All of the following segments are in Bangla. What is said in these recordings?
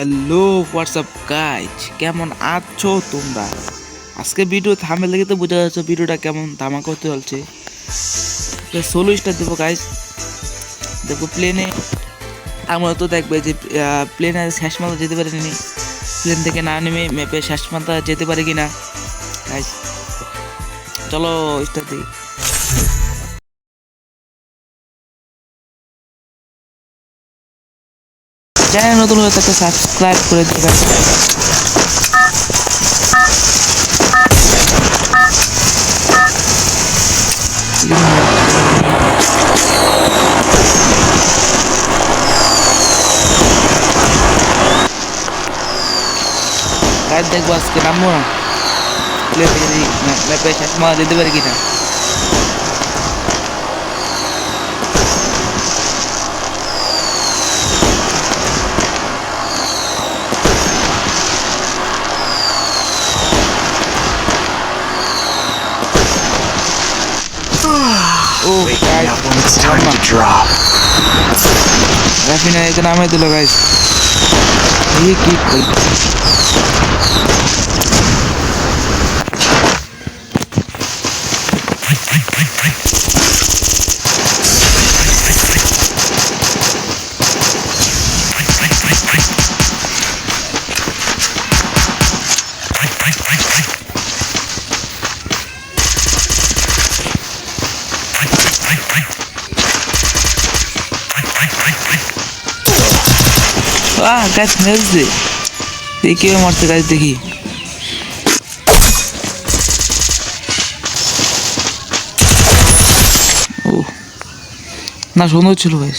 হ্যালো হোয়াটসঅ্যাপ গাইজ কেমন আছো তোমরা? আজকে ভিডিও থামে লেগে তো বোঝা যাচ্ছে ভিডিওটা কেমন ধামাকা করতে চলছে। ষোলো স্টার দেবো গাইজ দেখো প্লেনে আমরা তো দেখবে যে প্লেনে শেষ মাথা যেতে পারিনি। প্লেন থেকে না নেমে ম্যাপে শেষ মাথা যেতে পারে কি না গাইজ চলো স্টার দিই। চ্যানেল নতুন হয়ে থাকলে সাবস্ক্রাইব করে দেবেন। দেখব আজকে নামবো না ম্যাপে শেষ যেতে পারি কিনা ও Waking up when it's time to drop. Rafina এখানে নামে দিল গাইস এই কি করি আহ গাছ মেরেছে দেখি মারছে গাছ দেখি। ও না সুন্দর ছিল গাছ।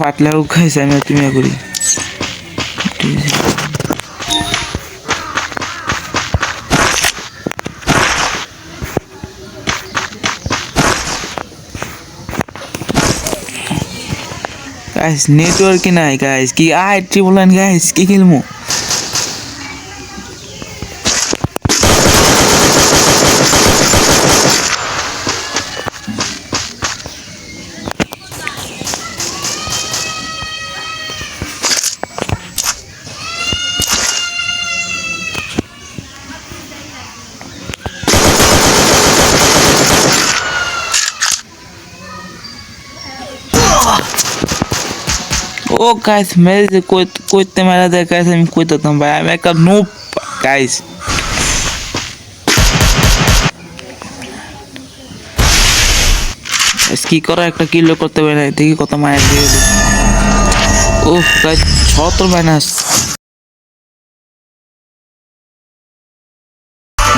ফাটলে হোক খাইছে আমি তুমি করি। গাইস নেটওয়ার্ক নাই গাইস কি আই ট্রিপল লাইন গাইস কি খেলব ও গাইস মেরে কইতে মেরা দেয় গাইস আমি কইতাম ভাই। আমি একটা নুপ গাইস কি করা একটা কিলো করতে পারে না দেখি কত মায়ের দিয়ে ও গাইস ছত্র মাইনাস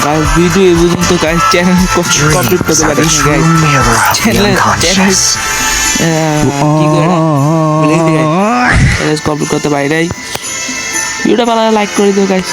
গাইস ভিডিও এই পর্যন্ত গাইস চ্যানেল কমপ্লিট করতে পারি চ্যানেল চ্যানেল. কি করে? কমপ্লিট করতে পারি নাই। ভিডিওটা ভালো লাইক করে দিও গাইস